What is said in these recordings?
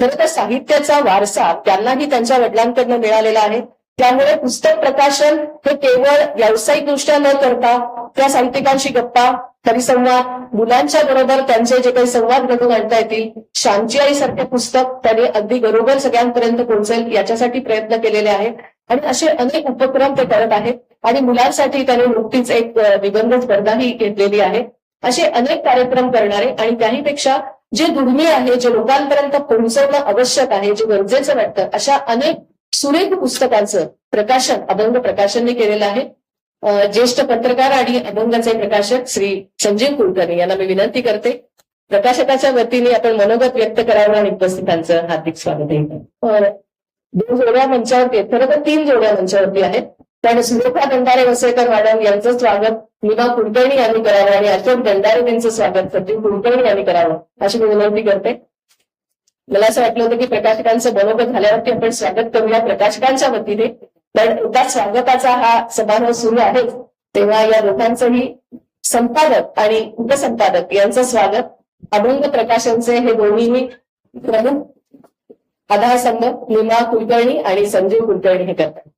खरं तर साहित्याचा वारसा त्यांनाही त्यांच्या वडिलांकडनं मिळालेला आहे. त्यामुळे पुस्तक प्रकाशन हे केवळ व्यावसायिकदृष्ट्या न करता त्या साहित्यिकांशी गप्पा परिसंवाद मुलांच्या बरोबर त्यांचे जे काही संवाद घडून आणता येतील शांची आई सारखे पुस्तक त्यांनी अगदी बरोबर सगळ्यांपर्यंत पोहोचेल याच्यासाठी प्रयत्न केलेले आहेत. आणि असे अनेक उपक्रम ते करत आहेत. आणि मुलांसाठी त्यांनी नुकतीच एक निबंध स्पर्धाही घेतलेली आहे. असे अनेक कार्यक्रम करणारे आणि त्याहीपेक्षा जे दुर्मिळ आहे जे लोकांपर्यंत पोहोचवणं आवश्यक आहे जे गरजेचं वाटतं अशा अनेक सुरेख पुस्तकांचं प्रकाशन अभंग प्रकाशनने केलेलं आहे. ज्येष्ठ पत्रकार आणि अभंगाचे प्रकाशक श्री संजीव कुलकर्णी यांना मी विनंती करते. प्रकाशकाच्या वतीने आपण मनोगत व्यक्त करावं आणि उपस्थितांचं हार्दिक स्वागत आहे. दोन जोड्या मंचावरती आहेत. खरं तर तीन जोड्या मंचावरती आहेत. त्याने सुरेखा दंडारे वसेकर मॅडम यांचं स्वागत मीना कुलकर्णी यांनी करावं आणि अशोक दंडारे यांचं स्वागत सचिन कुलकर्णी यांनी करावं. अशी मी विनंती करते. मला असं वाटलं होतं की प्रकाशकांचं मनोगत झाल्यावरती आपण स्वागत करूया प्रकाशकांच्या वतीने. पण एकदा स्वागताचा हा समारोह सुरू आहे. तेव्हा या दोघांचंही संपादक आणि उपसंपादक यांचं स्वागत. अभंग प्रकाशनचे हे दोन्हीही प्रमुख आधार संघ निमा कुलकर्णी आणि संजीव कुलकर्णी हे करतात.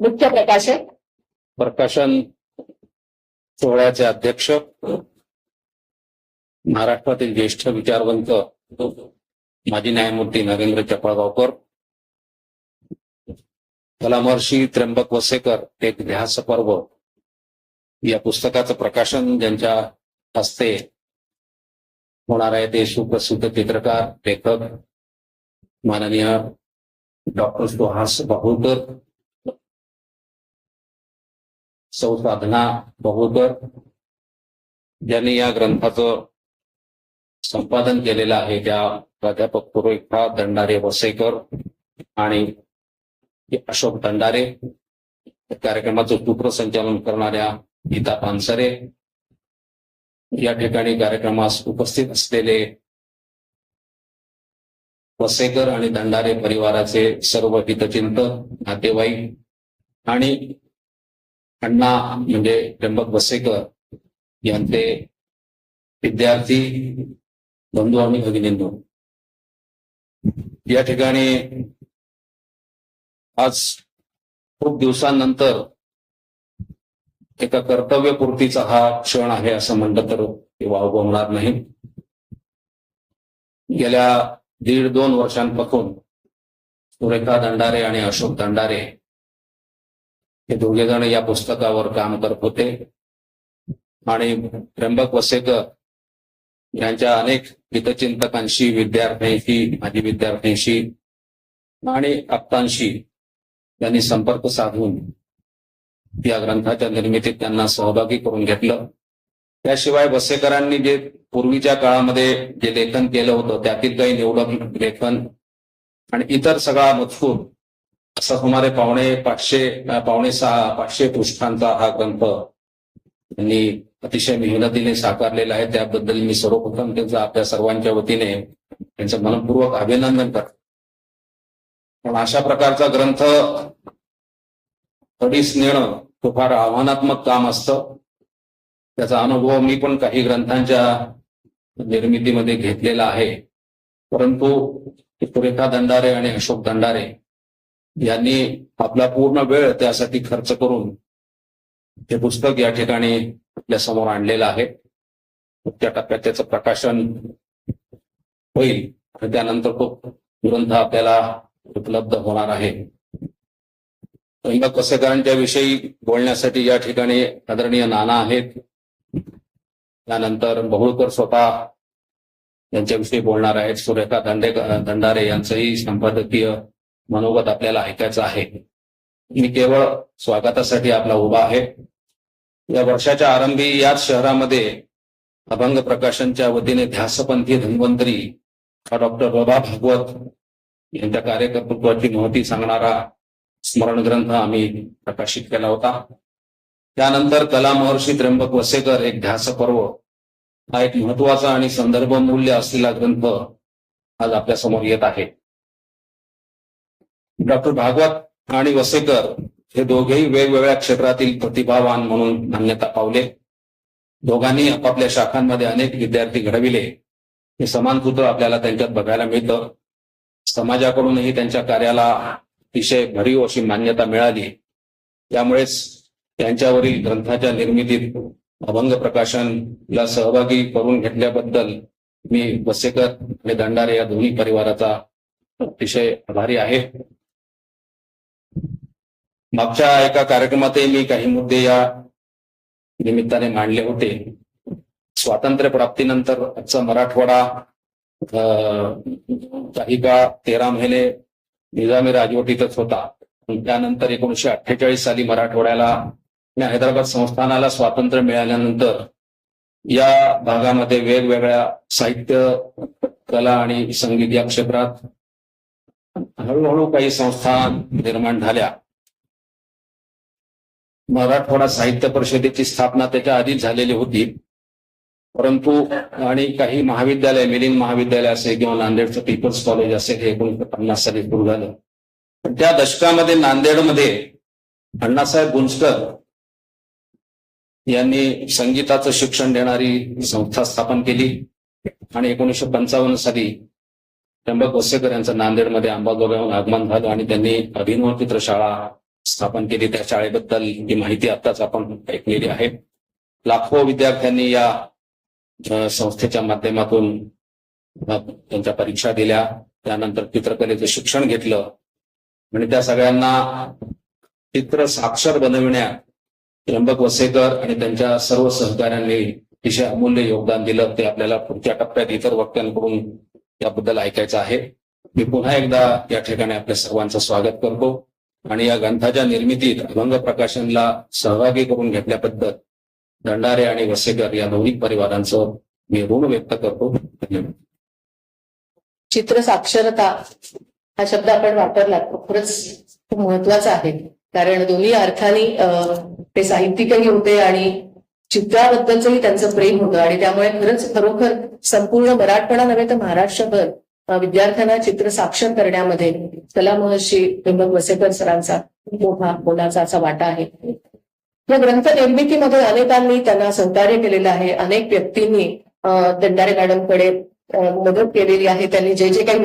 मुख्य प्रकाशक प्रकाशन सोहळ्याचे अध्यक्ष महाराष्ट्रातील ज्येष्ठ विचारवंत माजी न्यायमूर्ती नरेंद्र चपळगावकर कलामहर्षी त्र्यंबक वसेकर एक ध्यास पर्व या पुस्तकाचं प्रकाशन ज्यांच्या हस्ते होणार आहे ते सुप्रसिद्ध चित्रकार लेखक माननीय डॉक्टर सुहास बाहुलकर सौ साधना बहुकर ज्यांनी या ग्रंथाचं संपादन केलेलं आहे त्या प्राध्यापक पुरोहिता दंडारे वसेकर आणि अशोक दंडारे. कार्यक्रमाचं सूत्रसंचालन करणाऱ्या गीता पानसरे. या ठिकाणी कार्यक्रमास उपस्थित असलेले वसेकर आणि दंडारे परिवाराचे सर्व हितचिंतक नातेवाईक आणि अण्णा म्हणजे त्र्यंबक वसेकर यांचे विद्यार्थी बंधू आणि भगिनींनो. या ठिकाणी आज खूप दिवसांनंतर एका कर्तव्यपूर्तीचा हा क्षण आहे असं म्हणलं तर ते वावगं होणार नाही. गेल्या दीड दोन वर्षांपासून सुरेखा दंडारे आणि अशोक दंडारे हे दोघे जण या पुस्तकावर काम करत होते. आणि त्र्यंबक वसेकर यांच्या अनेक हितचिंतकांशी विद्यार्थ्यांशी माजी विद्यार्थ्यांशी आणि आप्तांशी त्यांनी संपर्क साधून या ग्रंथाच्या निर्मितीत त्यांना सहभागी करून घेतलं. त्याशिवाय वसेकरांनी जे पूर्वीच्या काळामध्ये जे लेखन केलं होतं त्यातील काही निवडक लेखन आणि इतर सगळा मजकूर असा सुमारे पावणे पाचशे पावणे सहा पाचशे पृष्ठांचा हा ग्रंथ त्यांनी अतिशय मेहनतीने साकारलेला आहे. त्याबद्दल मी सर्वप्रथम त्यांचा आपल्या सर्वांच्या वतीने त्यांचं मनपूर्वक अभिनंदन करतो. पण अशा प्रकारचा ग्रंथ तडीस नेणं तो फार आव्हानात्मक काम असतं. त्याचा अनुभव मी पण काही ग्रंथांच्या निर्मितीमध्ये घेतलेला आहे. परंतु सुरेखा दंडारे आणि अशोक दंडारे यांनी आपला पूर्ण वेळ त्यासाठी खर्च करून हे पुस्तक या ठिकाणी आपल्यासमोर आणलेलं आहे. त्या टप्प्यात त्याचं प्रकाशन होईल आणि त्यानंतर तो ग्रंथ आपल्याला उपलब्ध होणार आहे. कसेकरांच्या विषयी बोलण्यासाठी या ठिकाणी आदरणीय नाना आहेत. त्यानंतर बहुळकर स्वतः यांच्याविषयी बोलणार आहेत. सुरेखा दंडे दंडारे यांचंही संपादकीय मनोगत आपल्याला ऐकायचं आहे. मी केवळ स्वागतासाठी आपला उभा आहे. या वर्षाच्या आरंभी याच शहरामध्ये अभंग प्रकाशनच्या वतीने ध्यासपंथी धन्वंतरी डॉक्टर बाबा भागवत यांच्या कार्यकर्तृत्वाची महती सांगणारा स्मरण ग्रंथ आम्ही प्रकाशित केला होता. त्यानंतर कला महर्षी त्र्यंबक वसेकर एक ध्यास पर्व हा एक महत्त्वाचा आणि संदर्भ मूल्य असलेला ग्रंथ आज आपल्यासमोर येत आहे. डॉक्टर भागवत आणि वसेकर हे दोघेही वेगवेगळ्या क्षेत्रातील प्रतिभावान म्हणून मान्यता पावले. दोघांनी आपापल्या शाखांमध्ये अनेक विद्यार्थी घडविले. हे समान सूत्र आपल्याला त्यांच्यात बघायला मिळतं. समाजाकडूनही त्यांच्या कार्याला अतिशय भरीव अशी मान्यता मिळाली. त्यामुळेच त्यांच्यावरील ग्रंथाच्या निर्मितीत अभंग प्रकाशनला सहभागी करून घेतल्याबद्दल मी वसेकर आणि दंडारे या दोन्ही परिवाराचा अतिशय आभारी आहे. मागच्या एका कार्यक्रमातही मी काही मुद्दे या निमित्ताने मांडले होते. स्वातंत्र्य प्राप्तीनंतर आजचा मराठवाडा अं, काही का तेरा महिने निजामी राजवटीतच होता. त्यानंतर एकोणीशे अठ्ठेचाळीस साली मराठवाड्याला आणि हैदराबाद संस्थानाला स्वातंत्र्य मिळाल्यानंतर या भागामध्ये वेगवेगळ्या साहित्य कला आणि संगीत या क्षेत्रात हळूहळू काही संस्था निर्माण झाल्या. मराठवाडा साहित्य परिषदेची स्थापना त्याच्या आधीच झालेली होती. परंतु आणि काही महाविद्यालय मिलिंद महाविद्यालय असेल किंवा नांदेडचं पीपल्स कॉलेज असेल हे एकोणीसशे पन्नास साली सुरू झालं. पण त्या दशकामध्ये नांदेडमध्ये अण्णासाहेब गुंजकर यांनी संगीताचं शिक्षण देणारी संस्था स्थापन केली आणि एकोणीसशे पंचावन्न साली त्र्यंबक वसेकर यांचं नांदेडमध्ये अंबाजोगाईहून आगमन झालं आणि त्यांनी अभिनव चित्रशाळा स्थापन केली. त्या शाळेबद्दल ही माहिती आताच आपण ऐकलेली आहे. लाखो विद्यार्थ्यांनी या संस्थेच्या माध्यमातून त्यांच्या परीक्षा दिल्या. त्यानंतर चित्रकलेचं शिक्षण घेतलं. आणि त्या सगळ्यांना चित्र साक्षर बनविण्यात त्र्यंबक वसेकर आणि त्यांच्या सर्व सहकाऱ्यांनी अतिशय अमूल्य योगदान दिलं. ते आपल्याला पुढच्या टप्प्यात इतर वक्त्यांकडून याबद्दल ऐकायचं आहे. मी पुन्हा एकदा या ठिकाणी आपल्या सर्वांचं स्वागत करतो. आणि या ग्रंथाच्या निर्मितीत अभंग प्रकाशनला सहभागी करून घेतल्याबद्दल दंडारे आणि वसेकर या दोन्ही परिवारांचं मी ऋण व्यक्त करतो. धन्यवाद. चित्र साक्षरता हा शब्द आपण वापरला तो खरंच खूप महत्त्वाचा आहे. कारण दोन्ही अर्थाने ते साहित्यिकही होते आणि चित्राबद्दलचंही त्यांचं प्रेम होतं आणि त्यामुळे खरंच खरोखर संपूर्ण मराठवाडा नव्हे तर महाराष्ट्रभर विद्यार्थ्यांना चित्र साक्षर करण्यामध्ये कला महर्षी त्र्यंबक वसेकर सरांचा मोठा मोलाचा असा वाटा आहे. या ग्रंथ निर्मितीमध्ये अनेकांनी त्यांना सहकार्य केलेलं आहे. अनेक व्यक्तींनी दंडारे मॅडमकडे मदत केलेली आहे. त्यांनी जे जे काही